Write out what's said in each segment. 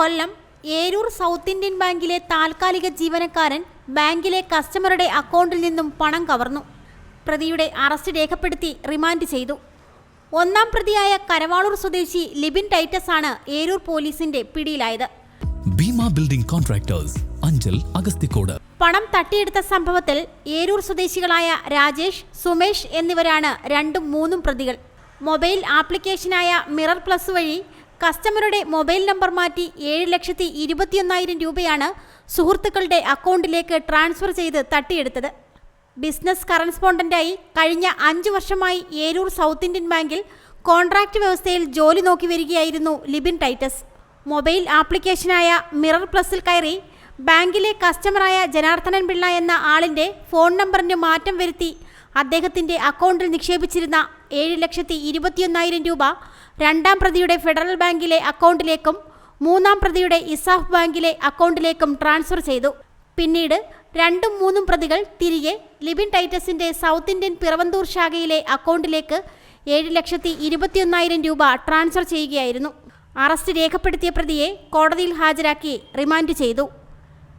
കൊല്ലം Eroor South Indian ബാങ്കിലെ താൽക്കാലിക ജീവനക്കാരൻ ബാങ്കിലെ കസ്റ്റമറുടെ അക്കൗണ്ടിൽ നിന്നും പണം കവർന്നു. പ്രതിയുടെ അറസ്റ്റ് രേഖപ്പെടുത്തി റിമാൻഡ് ചെയ്തു. ഒന്നാം പ്രതിയായ കരവാളൂർ സ്വദേശി ലിബിൻ ടൈറ്റസ് ആണ് ഏരൂർ പോലീസിന്റെ പിടിയിലായത്. Bhima building contractors Anchal Agasthikode. പണം തട്ടിയെടുത്ത സംഭവത്തിൽ ഏരൂർ സ്വദേശികളായ രാജേഷ് സുമേഷ് എന്നിവരാണ് രണ്ടും മൂന്നും പ്രതികൾ. മൊബൈൽ ആപ്ലിക്കേഷനായ മിറർ പ്ലസ് വഴി കസ്റ്റമറുടെ മൊബൈൽ നമ്പർ മാറ്റി ഏഴ് ലക്ഷത്തി ഇരുപത്തിയൊന്നായിരം രൂപയാണ് സുഹൃത്തുക്കളുടെ അക്കൗണ്ടിലേക്ക് ട്രാൻസ്ഫർ ചെയ്ത് തട്ടിയെടുത്തത്. ബിസിനസ് കറസ്പോണ്ടന്റായി കഴിഞ്ഞ അഞ്ചു വർഷമായി ഏരൂർ സൗത്ത് ഇന്ത്യൻ ബാങ്കിൽ കോൺട്രാക്ട് വ്യവസ്ഥയിൽ ജോലി നോക്കി വരികയായിരുന്നു ലിബിൻ ടൈറ്റസ്. മൊബൈൽ ആപ്ലിക്കേഷനായ മിറർ പ്ലസിൽ കയറി ബാങ്കിലെ കസ്റ്റമറായ ജനാർദ്ദനൻ പിള്ള എന്ന ആളിന്റെ ഫോൺ നമ്പറിന് മാറ്റം വരുത്തി അദ്ദേഹത്തിന്റെ അക്കൗണ്ടിൽ നിക്ഷേപിച്ചിരുന്ന ഏഴ് ലക്ഷത്തി ഇരുപത്തിയൊന്നായിരം രൂപ രണ്ടാം പ്രതിയുടെ ഫെഡറൽ ബാങ്കിലെ അക്കൗണ്ടിലേക്കും മൂന്നാം പ്രതിയുടെ ഇസാഫ് ബാങ്കിലെ അക്കൗണ്ടിലേക്കും ട്രാൻസ്ഫർ ചെയ്തു. പിന്നീട് രണ്ടും മൂന്നും പ്രതികൾ തിരികെ ലിബിൻ ടൈറ്റസിന്റെ സൗത്ത് ഇന്ത്യൻ പിറവന്തൂർ ശാഖയിലെ അക്കൗണ്ടിലേക്ക് ഏഴ് ലക്ഷത്തി ഇരുപത്തിയൊന്നായിരം രൂപ ട്രാൻസ്ഫർ ചെയ്യുകയായിരുന്നു. അറസ്റ്റ് രേഖപ്പെടുത്തിയ പ്രതിയെ കോടതിയിൽ ഹാജരാക്കി റിമാൻഡ് ചെയ്തു.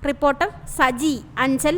റിപ്പോർട്ടർ സജി അഞ്ചൽ.